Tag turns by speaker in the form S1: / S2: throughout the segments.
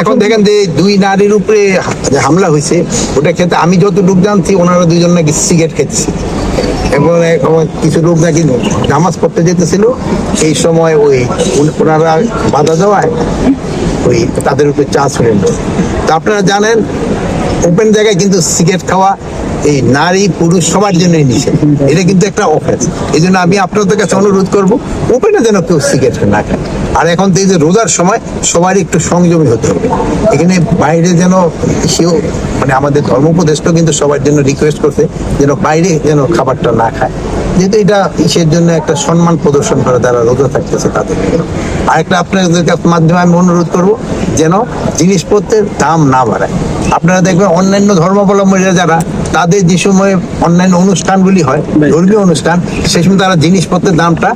S1: এখন দেখেন যে দুই নারীর উপরে হামলা হয়েছে, ওটা খেতে আমি যত যতটুকু জানছি, ওনারা দুজন নাকি সিগারেট খেতেছে। এবং কিছু লোক নাকি নামাজ পড়তে যেতেছিল, এই সময় ওই ওনারা বাধা দেওয়ায় ওই তাদের উপরে চা হয়ে তা আপনারা জানেন ওপেন জায়গায় কিন্তু সিগারেট খাওয়া এই নারী পুরুষ সবার জন্যই নিষেধ। এটা কিন্তু একটা অফেন্স এই জন্য আমি আপনাদের কাছে অনুরোধ করব ওপেনে যেন কেউ সিগারেট না খায়। আর এখন তো এই যে রোজার সময়, সবারই একটু সংযমী হতে হবে। এখানে বাইরে যেন সেও মানে আমাদের ধর্মোপদেষ্ট কিন্তু সবার জন্য রিকোয়েস্ট করছে, যেন বাইরে যেন খাবারটা না খায়। যেহেতু এটা ইসের জন্য একটা সম্মান প্রদর্শন করে যারা রোজা থাকতেছে তাদের আর একটা আপনাদের মাধ্যমে আমি অনুরোধ করব, যেন জিনিসপত্রের দাম না বাড়ায়। আপনারা দেখবেন অন্যান্য ধর্মাবলম্বীরা যারা তাদের যে সময় অন্যান্য অনুষ্ঠানগুলি হয় ধর্মীয় অনুষ্ঠান সেই সময় তারা জিনিসপত্রের দামটা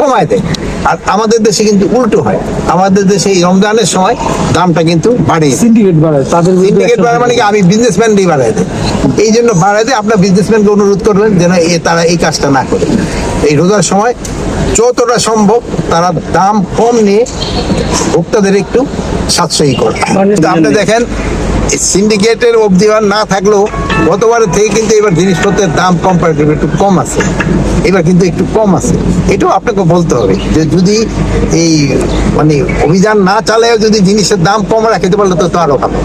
S1: কমায় দেয়। আর আমাদের দেশে কিন্তু উল্টো হয়। আমাদের দেশে এই রমজানের সময় দামটা কিন্তু বাড়িয়ে
S2: সিন্ডিকেট বাড়ায় তাদের
S1: সিন্ডিকেট বাড়ায় মানে কি? আমি বিজনেসম্যান দিয়ে বাড়াই দেয় এই জন্য বাড়াই দেয় আপনার বিজনেসম্যানকে অনুরোধ করবেন যেন এ তারা এই কাজটা না করে। এই রোজার সময় যতটা সম্ভব তারা দাম কম নিয়ে ভোক্তাদের একটু সাশ্রয়ী করে। কিন্তু আপনি দেখেন সিন্ডিকেটের অবধি না থাকলেও গতবারের থেকে কিন্তু এবার জিনিসপত্রের দাম কম্পারেটিভ একটু কম আছে। এবার কিন্তু একটু কম আছে। এটাও আপনাকে বলতে হবে যে যদি এই মানে অভিযান না চালায় যদি জিনিসের দাম কম রাখতে পারলে তো তো আরও ভালো।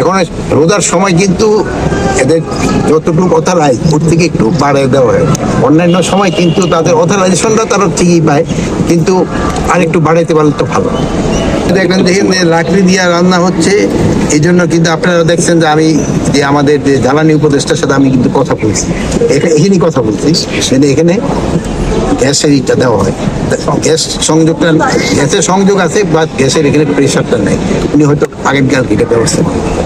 S1: এখন রোজার সময় কিন্তু এদের যতটুকু অথরাইজ ওর থেকে একটু বাড়িয়ে দেওয়া হয়। অন্যান্য সময় কিন্তু তাদের অথরাইজেশনটা তারা ঠিকই পায়, কিন্তু আর একটু বাড়াইতে পারলে তো ভালো। দেখবেন দেখেন লাকড়ি দিয়ে রান্না হচ্ছে এই জন্য কিন্তু আপনারা দেখছেন যে আমি, যে আমাদের যে জ্বালানি উপদেষ্টার সাথে আমি কিন্তু কথা বলছি। এখা- এখানেই কথা বলছি সেটা এখানে গ্যাসের ইটা দেওয়া হয়। গ্যাস সংযোগটা, গ্যাসের সংযোগ আছে বা গ্যাসের এখানে প্রেশারটা নেই। উনি হয়তো আগের গ্যাস এটা ব্যবস্থা করেন।